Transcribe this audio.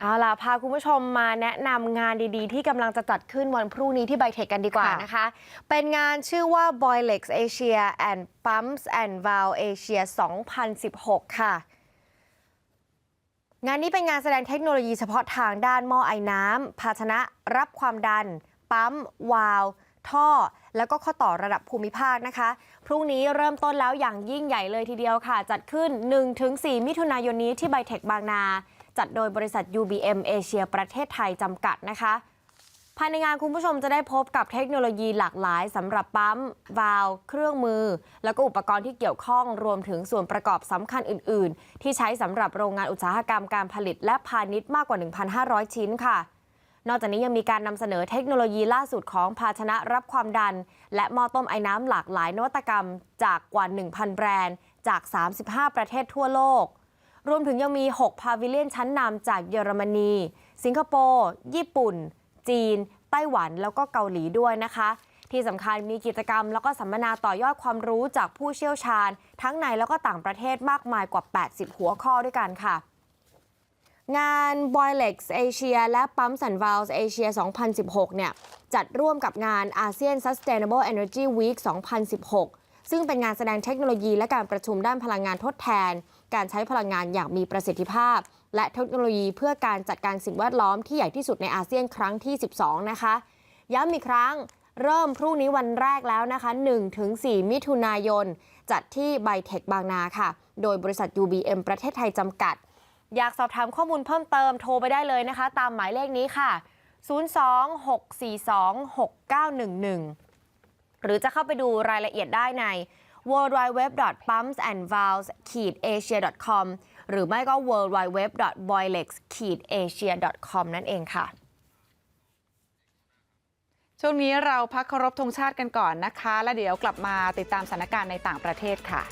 เอาล่ะ พาคุณผู้ชมมาแนะนำงานดีๆ ที่กำลังจะจัดขึ้นวันพรุ่งนี้ที่ไบเทคกันดีกว่าค่ะนะคะ เป็นงานชื่อว่า Boilex Asia and Pumps and Valve Asia 2016 ค่ะ งานนี้เป็นงานแสดงเทคโนโลยีเฉพาะทางด้านหม้อไอน้ำภาชนะรับความดัน ปั๊ม วาล์วท่อ แล้วก็ข้อต่อระดับภูมิภาคนะคะ พรุ่งนี้เริ่มต้นแล้วอย่างยิ่งใหญ่เลยทีเดียวค่ะ จัดขึ้น 1-4 มิถุนายนนี้ที่ไบเทคบางนา จัดโดยบริษัท UBM เอเชียประเทศไทยจำกัดนะคะภายในงานคุณผู้ชมจะได้พบกับเทคโนโลยีหลากหลายสำหรับปั๊ม วาล์วเครื่องมือ แล้วก็อุปกรณ์ที่เกี่ยวข้องรวมถึงส่วนประกอบสำคัญอื่น ๆ ที่ใช้สำหรับโรงงานอุตสาหกรรมการผลิตและพาณิชย์มากกว่า 1,500 ชิ้นค่ะ นอกจากนี้ยังมีการนำเสนอเทคโนโลยีล่าสุดของภาชนะรับความดัน และหม้อต้มไอ้น้ำหลากหลายนวัตกรรม จากกว่า 1,000 แบรนด์ จาก 35 ประเทศทั่วโลก รวมถึงยังมี 6 พาวิเลียนชั้นนำจากเยอรมนี สิงคโปร์ ญี่ปุ่น จีน ไต้หวัน แล้วก็เกาหลีด้วยนะคะ ที่สำคัญมีกิจกรรมแล้วก็สัมมนาต่อยอดความรู้จากผู้เชี่ยวชาญ ทั้งในแล้วก็ต่างประเทศมากมายกว่า 80 หัวข้อด้วยกันค่ะงาน Boilex Asia และ Pumps and Valves Asia 2016 เนี่ย จัดร่วมกับงาน ASEAN Sustainable Energy Week 2016 ซึ่งเป็นงานแสดงเทคโนโลยีและการประชุมด้านพลังงานทดแทน การใช้พลังงานอย่างมีประสิทธิภาพ และเทคโนโลยีเพื่อการจัดการสิ่งแวดล้อมที่ใหญ่ที่สุดในอาเซียนครั้งที่ 12 นะคะ ย้ำอีกครั้งเริ่มพรุ่งนี้วันแรกแล้วนะคะ 1-4 มิถุนายน จัดที่ไบเทคบางนาค่ะ โดยบริษัท UBM ประเทศไทยจำกัด อยากสอบถามข้อมูลเพิ่มเติมโทรไปได้เลยนะคะ ตามหมายเลขนี้ค่ะ 026426911 หรือจะเข้าไปดูรายละเอียดได้ใน www.pumpsandvalves-asia.com หรือไม่ก็ www.boilex-asia.com นั่นเองค่ะ ช่วงนี้เราพักเคารพธงชาติกันก่อนนะคะ แล้วเดี๋ยวกลับมาติดตามสถานการณ์ในต่างประเทศค่ะ